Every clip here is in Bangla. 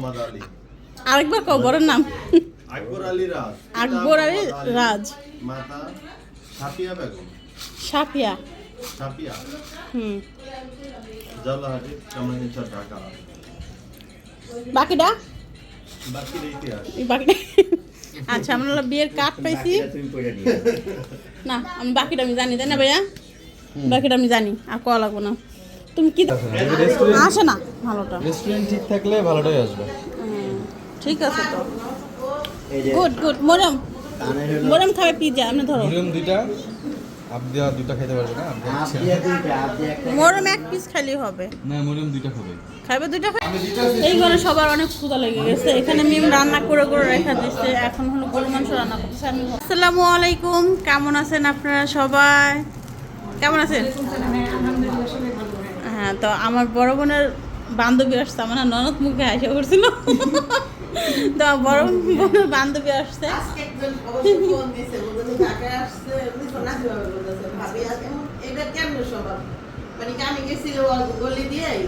মোহাম্মদ আলী। আরেকবার কও বড়ের নাম? আকবর আলী রাজ। আকবর আলী রাজ। মাতা সাফিয়া বেগম। সাফিয়া। সাফিয়া। হুম। জল্লাহাটি কামারগঞ্জ ঢাকা। বাকিটা? ইতিহাস। বাকিটা আচ্ছা আমরা বিয়ের কার্ড পাইছি। না আমি বাকিটা আমি জানি তাই না ভাইয়া? বাকিটা আমি জানি আর কয়া লাগবো না। তুমি কি আসে না ভালোটা। রেস্টুরেন্ট ঠিক থাকলে ভালোটাই আসবে। ঠিক আছে তো। গুড গুড মরম মরম খাবে পিজা আপনি ধরো। মিনিমাম দুইটা আপনি আর দুইটা খেতে পারবে না? আপনি আচ্ছা। মরম এক পিস খালি হবে। না মিনিমাম দুইটা খাবে। খাইবে দুইটা এই ঘরে সবার অনেক ক্ষুধা লেগে গেছে। এখানে মিম রান্না করে করে রেখে দিচ্ছে এখন হলো গরু মাংস রান্না করতেছে। আমি আসসালামু আলাইকুম। কেমন আছেন আপনারা সবাই? কেমন আছেন? হ্যাঁ তো আমার বড় বোনের বান্ধবী আসছে আমার ননদ মুখে হাসি করছিল। তো বড় বোনের বান্ধবী আসছে? মানে আমি গেছি গলি দিয়েই,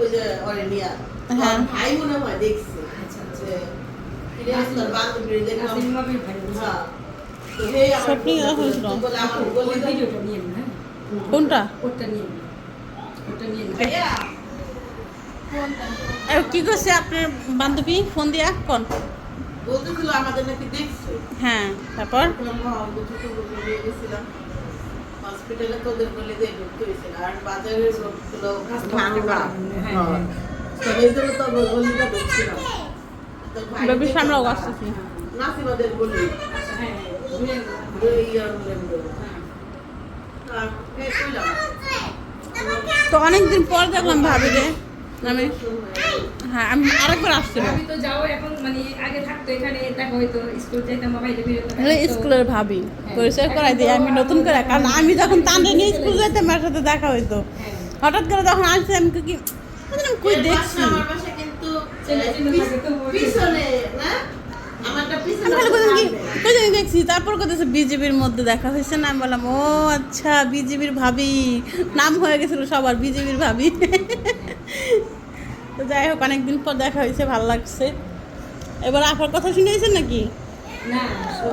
ওই যে ওরে নিয়া। হ্যাঁ। ভাই মনে হয় দেখছে, তোর বান্ধবীরে দেখলাম। হ্যাঁ। দিয়ে- কোনটা? কি করছে আপনার বান্ধবী? ফোন দিয়া কোন? বলতেছিল আমাদের নাকি দেখছে। হ্যাঁ তারপর? হ্যাঁ। হসপিটালে তো ওদের বলে দিয়ে ঢুকতে হয়েছিল। আর বাজারের লোকগুলো ভাঙা হ্যাঁ। তো তো গলিটা ঢুকছিলাম নাসিমাদের গলি ইয়ার বলে বলে। আর কইলাম, তো অনেকদিন পর দেখলাম ভাবি রে আমি হ্যাঁ আমি আরেকবার আসছিল আমি তো যাও এখন মানে আগে থাকতো এখানে দেখা হইতো স্কুল যাইতাম মোবাইলে বেরোতাম। স্কুলের ভাবি। পরিচয় করাই দিই আমি নতুন করে কারণ আমি যখন তান্ডে নিয়ে স্কুল যেতাম আমার সাথে দেখা হইতো। হঠাৎ করে যখন আসছে আমি কি কই দেখছি। আমার কিন্তু পিছনে না? দেখছি তারপর কোথাও বিজেপির মধ্যে দেখা হয়েছে না আমি বললাম ও আচ্ছা বিজেপির ভাবি। নাম হয়ে গেছিল সবার বিজেপির ভাবি। তো যাই হোক অনেকদিন পর দেখা হয়েছে ভালো লাগছে। এবার আপার কথা শুনেছেন নাকি?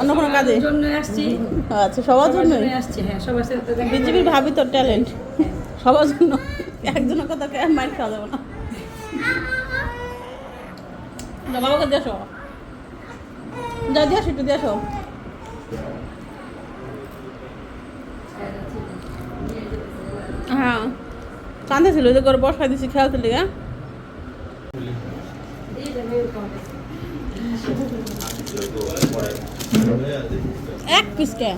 অন্য কোনো কাজে? আচ্ছা সবার জন্য হ্যাঁ বিজেপির ভাবি তো ট্যালেন্ট। সবার জন্য। একজনের কথা মাইর খাওয়া যাবে না। বাবাকে আসো যা দিয়ে আসো একটু দিয়ে আসো। হ্যাঁ। কান্দে ছিল ওই যে করে বসাই দিছি খেয়াল লিগা। এক পিস কে?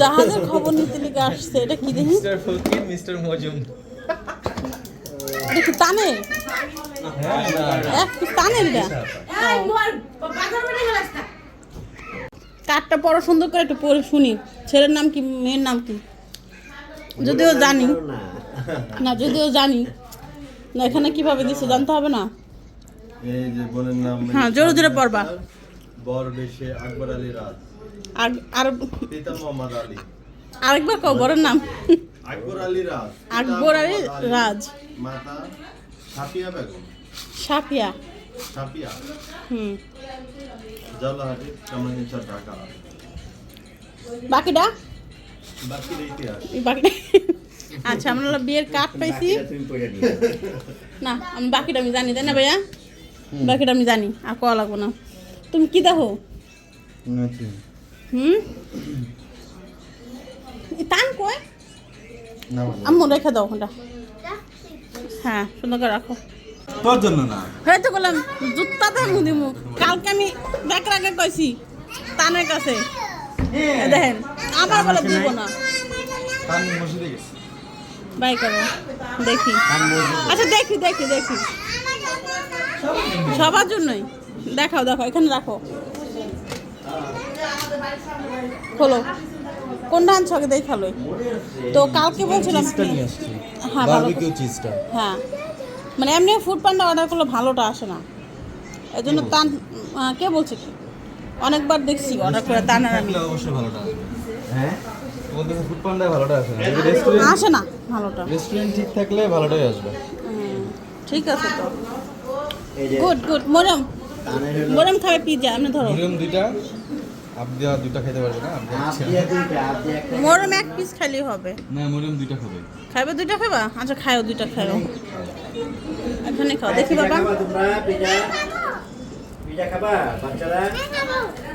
জাহাজের খবর নিতে আসছে এটা কি দেখি? মিস্টার ফকির মিস্টার মজুম কি টানে? এক পিস টানে কার্ডটা পড়ো সুন্দর করে একটু পড়ে শুনি। ছেলের নাম কি মেয়ের নাম কি? যদিও জানি। না যদিও জানি। না এখানে কীভাবে দিচ্ছে জানতে হবে না? এই যে বোনের নাম হ্যাঁ, জোরে জোরে পড়বা। বর আকবর আলী রাজ। আর আর পিতা মোহাম্মদ আলী। আরেকবার কও বড়ের নাম। আকবর আলী রাজ। আকবর আলী রাজ। মাতা সাফিয়া বেগম। সাফিয়া। সাফিয়া। হুম। ঢাকা। বাকিটা? বাকির ইতিহাস। এই বাকিটা আচ্ছা আমরা বিয়ের কার্ড পাইছি। না আমি বাকিটা আমি জানি তাই না ভাইয়া? বাকিটা আমি জানি আর কয়া লাগবো না। তুমি কি দেখো? হুম? টান কয় আম্মু রেখে দাও ওটা হ্যাঁ সুন্দর করে রাখো। তোর জন্য না। হয়ে তো বললাম জুত্তাতে মুদি মুখ কালকে আমি ব্যাগ রাখে কইছি? তানের কাছে। দেখেন আমার বলে দিব না। বাই করো দেখি। আচ্ছা দেখি দেখি দেখি। সবার জন্যই। দেখাও দেখো এখানে রাখো। খোলো। কোনটা আনছো? আগে দেখাল তো কালকে বলছিলাম আসছি। হ্যাঁ ভালো বারবিকিউ চিজটা হ্যাঁ। মানে এমনি ফুড পান্ডা অর্ডার করলে ভালোটা আসে না। এই জন্য তান কে বলছে কি? অনেকবার দেখছি অর্ডার করে তানার আমি। থাকলে অবশ্যই ভালোটা বলতেছে ফুড পান্ডায় ভালোটা আসে না। আসে না ভালোটা। রেস্টুরেন্ট ঠিক থাকলে ভালোটাই আসবে। ঠিক আছে তো। গুড গুড মরম মরম খাবে পিজা আপনি ধরো। মরিয়ম দুইটা। আবদিয়া দুইটা খাইতে পারবে না। মরম এক পিস খাইলেই হবে। না মরিয়ম দুইটা খাবে। খাইবে দুইটা খাইবা? আচ্ছা খাইও দুইটা খাইও। এখানে খাও দেখি বাবা। তোমরা পিজা পিজা খাবা বাচ্চারা?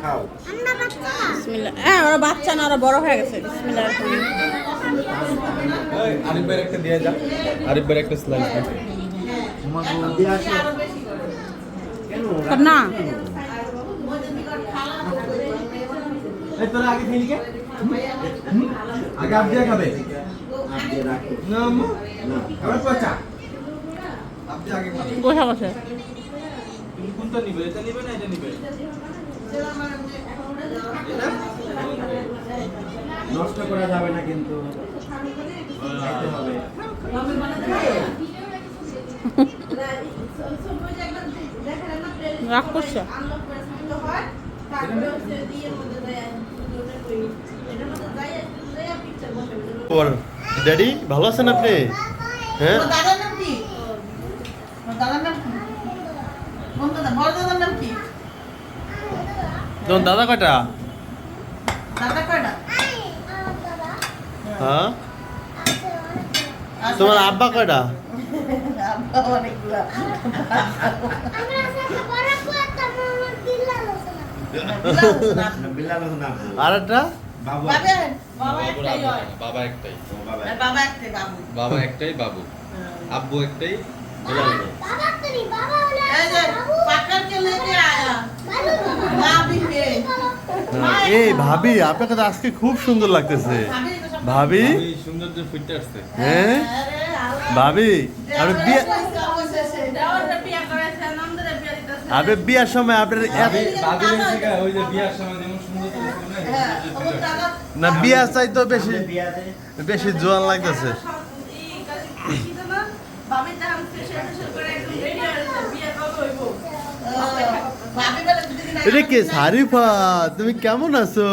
খাও। আমরা বাচ্চা বিসমিল্লাহ। হ্যাঁ ওরা বাচ্চা না ওরা বড় হয়ে গেছে। বিসমিল্লাহ। এই, আরিফ ভাইয়ের একটা দিয়ে যা। আরিফ ভাইয়ের একটা স্লাইস দে। দিয়ে আসো। কেন? না এই তোরা আগে কে আগে আবদিয়া খাবে? না আম্মু না আবার পচা। আবদিয়া আগে খাবে। বসা বসে। তুমি কোনটা নিবে? এটা নিবে না এটা নিবে? নষ্ট করা যাবে না কিন্তু। খাইতে হবে। রাগ করছে। ওর ড্যাডি ভালো আছেন আপনি? হ্যাঁ? তোমার দাদার নাম কি? দাদার নাম কি? দাদা বড় দাদার নাম কি? তোমার দাদা কয়টা? দাদা কয়টা? হ্যাঁ? তোমার আব্বা কয়টা? আর একটা বাবা একটাই। বাবু আব্বু একটাই এই ভাবি আপনার তো আজকে খুব সুন্দর লাগতেছে। ভাবি হ্যাঁ? ভাবি আর বিয়ার সময় আপনার বিয়ার সময় না, বিয়া চাই তো বেশি বেশি জোয়ান লাগতেছে। এটা কে তুমি কেমন আছো?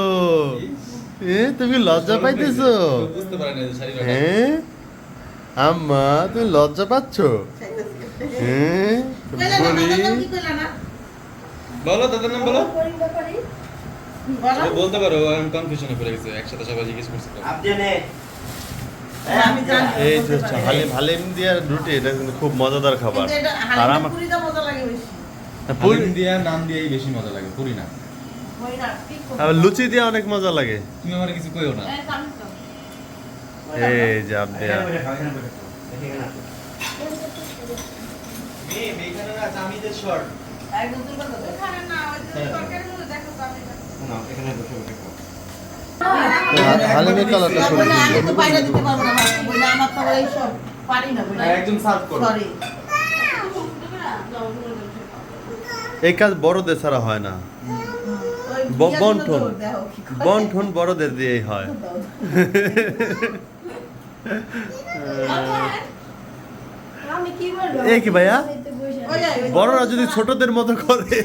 এ, তুমি লজ্জা পাইতেছো। হ্যাঁ আম্মা, তুমি লজ্জা পাচ্ছ? হ্যাঁ বলি বলো দাদার নাম বলো। বলতে পারো আমি কনফিউশনে পড়ে গেছে একসাথে সবাই জিজ্ঞেস করছে। আপনি নে আমি জানি এই যে হালিম হালিম দিয়ে রুটি এটা কিন্তু খুব মজাদার খাবার। আর আমার মজা লাগে বেশি। পুরি দিয়া নাম দিয়েই বেশি মজা লাগে পুরি না। হয়। আবার লুচি দিয়ে অনেক মজা লাগে। তুমি আমার কিছু কইও না। এই জানি তো। এই যে আপ দেয়া। এখানে বসে খাও এখানে বসে খাও। এখানে আসো। মেম এখানে না চামিদের শর্ট খাও। হালিমের কালারটা না, খুব বলে আমি সুন্দর তো বাইরে দিতে পারব না বলে আমার তো এইসব পারি না বলে। একদম সার্ভ করো। Sorry. এই কাজ বড়দের ছাড়া হয় না। বন্ঠন। বন্ঠন বড়দের দিয়েই হয়। এ কি ভাইয়া। বড়রা যদি ছোটদের মতো করে।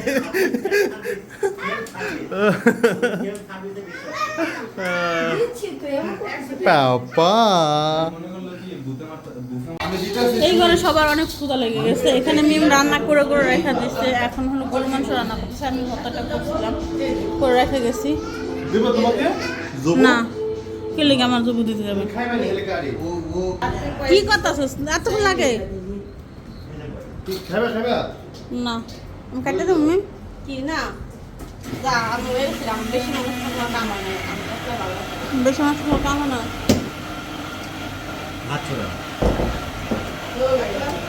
পাপা এই ঘরে সবার অনেক ক্ষুধা লেগে গেছে। এখানে মিম রান্না করে করে রেখে দিচ্ছে এখন হলো গরু মাংস রান্না করতেছে। আমি ভর্তাটা করছিলাম করে রেখে গেছি। না কে লেগে আমার জবু দিতে যাবে? কি কথা এতক্ষণ লাগে। খাবে খাবে না। আমি কাটতে দেবো মিম কি না? যা আমি বলেছিলাম বেশি মানুষ থাকলে বেশি না।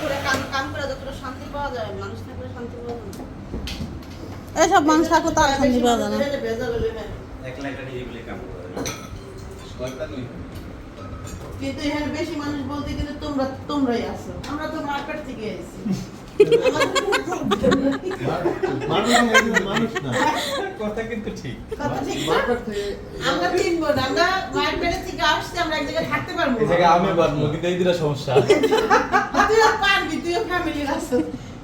করে কাম কাম করে যতটা শান্তি পাওয়া যায় মানুষ থাকলে শান্তি পাওয়া যায় না। মানুষ থাকো তার শান্তি পাওয়া যায় না। কিন্তু এখানে বেশি মানুষ বলতে কিন্তু তোমরা তোমরাই আছো। আমরা তো মার্কেট থেকে এসেছি। মানুষ কথা কিন্তু ঠিক। কথা ঠিক না? আমরা তিন বোন আমরা মার্কেট থেকে আসছি আমরা এক জায়গায় থাকতে পারব আমি পারব কিন্তু এই দুটা সমস্যা। তুইও পারবি তুইও ফ্যামিলির আছো।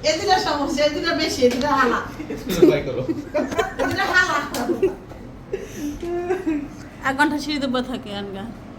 এ সমস্যা এ বেশি এ হালা এক ঘণ্টা সিঁড়িতে থাকে আনগা।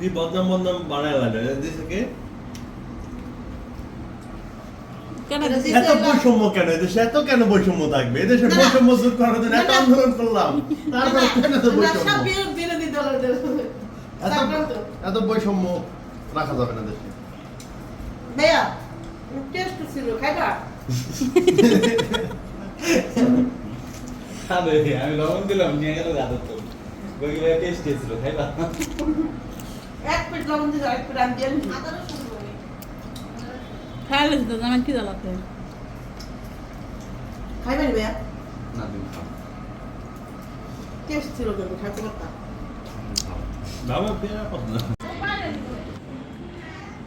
কি বদনাম বদনাম বানায় লাগে দেশকে এত বৈষম্য কেন? এদেশে এত কেন বৈষম্য থাকবে? এদেশে না, না। বৈষম্য দূর করার জন্য এত না, না। আন্দোলন করলাম। তারপর কেন এত বৈষম্য? সব বিরোধী বিরোধী দলের এত বৈষম্য রাখা যাবে না দেশে। ভাইয়া টেস্ট ছিল খাইবা আমি লবণ দিলাম নিয়ে গেল আদর তো ভাই টেস্ট ছিল খাইবা এক প্লেট লবণ দিয়ে এক প্লেট আমি দিয়ে খাই লিস তো আমার কি জ্বালাতে? খাইবেন ভাইয়া? না তুমি টেস্ট ছিল কিন্তু খাইতে পারতাম বাবা পেয়ারা পাবো না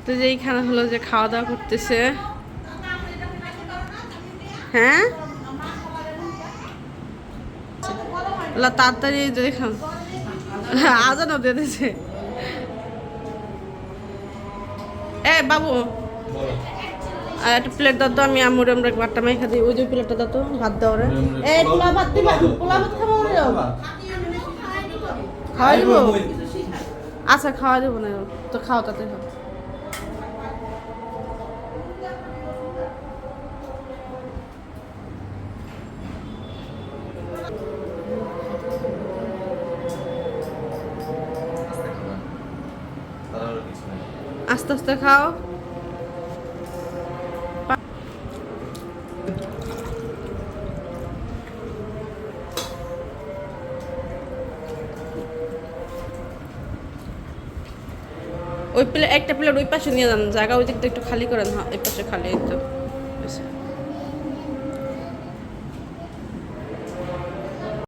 তো যে এইখানে হলো যে খাওয়া দাওয়া করতেছে। হ্যাঁ? তাড়াতাড়ি যদি খান আজানও দিয়ে এ বাবু। আর একটা প্লেট দাও তো আমি আমুর আমরা ভাতটা মেখে দিই। ওই যে প্লেটটা দাও তো ভাত দাও রে এই পোলা ভাত দিবা? পোলা ভাত। খাব রে? খাওয়াই দিব। আচ্ছা খাওয়া দেবো না। তো খাও তাতে। খাও আস্তে আস্তে খাও ওই প্লেট একটা প্লেট ওই পাশে নিয়ে যান, জায়গা ওই দিকটা একটু খালি করেন হ্যাঁ এই পাশে খালি একটু।